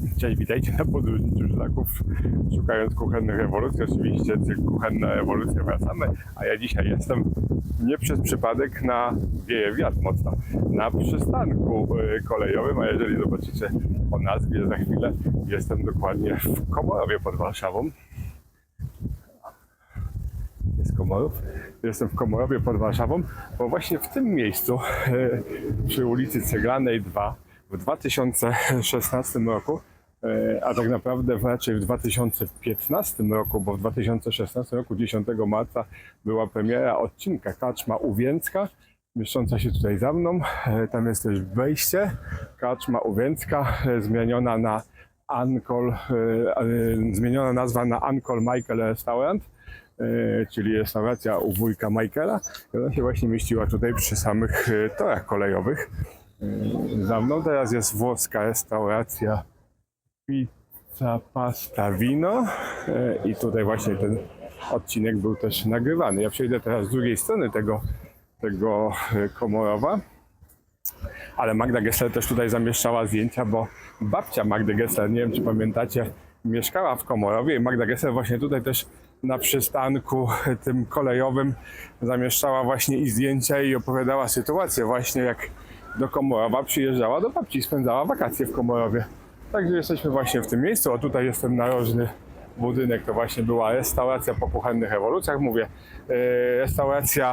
Cześć, witajcie na podróżniczych szlaków, szukając kuchennych rewolucji. Oczywiście cykl kuchenne rewolucje wracamy, a ja dzisiaj jestem nie przez przypadek na, wieje wiatr mocno, na przystanku y, kolejowym, a jeżeli zobaczycie o nazwie za chwilę, jestem dokładnie w Komorowie pod Warszawą. Jest Komorów. Jestem w Komorowie pod Warszawą, bo właśnie w tym miejscu, e, przy ulicy Ceglanej 2, w 2016 roku, e, a tak naprawdę raczej w 2015 roku, bo w 2016 roku 10 marca była premiera odcinka Kaczma Uwięcka, mieszcząca się tutaj za mną. E, Tam jest też wejście. Kaczma Uwięcka, e, zmieniona na Ankol, e, e, zmieniona nazwa na Ankol Michael Restaurant e, czyli restauracja u wujka Michaela. Ona się właśnie mieściła tutaj przy samych e, torach kolejowych. E, Za mną teraz jest włoska restauracja Pizza Pasta Vino E, i tutaj właśnie ten odcinek był też nagrywany. Ja przejdę teraz z drugiej strony tego, tego e, Komorowa. Ale Magda Gessler też tutaj zamieszczała zdjęcia, bo babcia Magdy Gessler, nie wiem czy pamiętacie, mieszkała w Komorowie i Magda Gessler właśnie tutaj też na przystanku tym kolejowym zamieszczała właśnie i zdjęcia i opowiadała sytuację właśnie jak do Komorowa przyjeżdżała do babci i spędzała wakacje w Komorowie. Także jesteśmy właśnie w tym miejscu, a tutaj jest ten narożny budynek, to właśnie była restauracja po kuchennych rewolucjach. Mówię, e, restauracja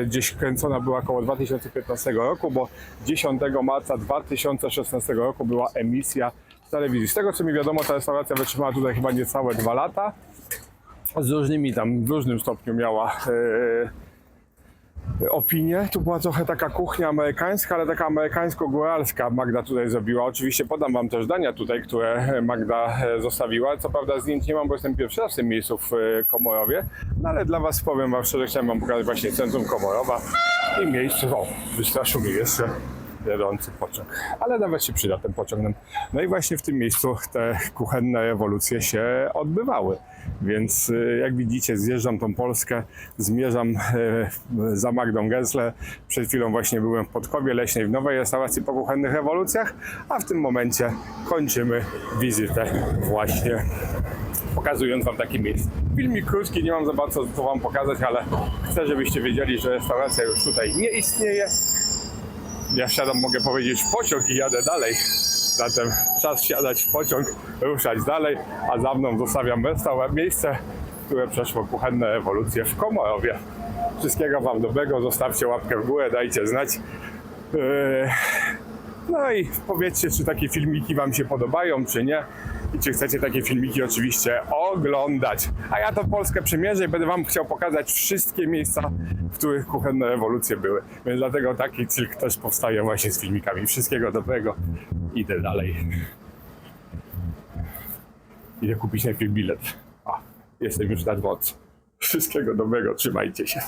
e, gdzieś kręcona była około 2015 roku, bo 10 marca 2016 roku była emisja telewizji. Z tego co mi wiadomo, ta restauracja wytrzymała tutaj chyba niecałe dwa lata. Z różnymi tam, w różnym stopniu miała e, opinię. Tu była trochę taka kuchnia amerykańska, ale taka amerykańsko-góralska Magda tutaj zrobiła. Oczywiście podam Wam też dania tutaj, które Magda e, zostawiła. Co prawda zdjęć nie mam, bo jestem pierwszy raz w tym miejscu w e, Komorowie, no ale dla Was powiem Wam szczerze, chciałem Wam pokazać właśnie centrum Komorowa i miejsce, o, wystraszył mnie jeszcze jadący pociąg, ale nawet się przyda ten pociąg. No i właśnie w tym miejscu te kuchenne rewolucje się odbywały. Więc y, jak widzicie, zjeżdżam tą Polskę, zmierzam y, za Magdą Gessler. Przed chwilą właśnie byłem w Podkowie Leśnej w nowej restauracji po kuchennych rewolucjach, a w tym momencie kończymy wizytę właśnie pokazując Wam takie miejsce. Filmik krótki, nie mam za bardzo co Wam pokazać, ale chcę, żebyście wiedzieli, że restauracja już tutaj nie istnieje. Ja wsiadam, mogę powiedzieć, w pociąg i jadę dalej. Zatem czas wsiadać w pociąg, ruszać dalej, a za mną zostawiam restaurację, miejsce, które przeszło kuchenne ewolucje w Komorowie. Wszystkiego Wam dobrego, zostawcie łapkę w górę, dajcie znać. Yy, No i powiedzcie, czy takie filmiki Wam się podobają, czy nie. I czy chcecie takie filmiki oczywiście oglądać. A ja to Polskę przymierzę i będę Wam chciał pokazać wszystkie miejsca, w których kuchenne rewolucje były. Więc dlatego taki cykl też powstaje właśnie z filmikami. Wszystkiego dobrego. Idę dalej. Idę kupić najpierw bilet. A, jestem już na dworcu. Wszystkiego dobrego, trzymajcie się.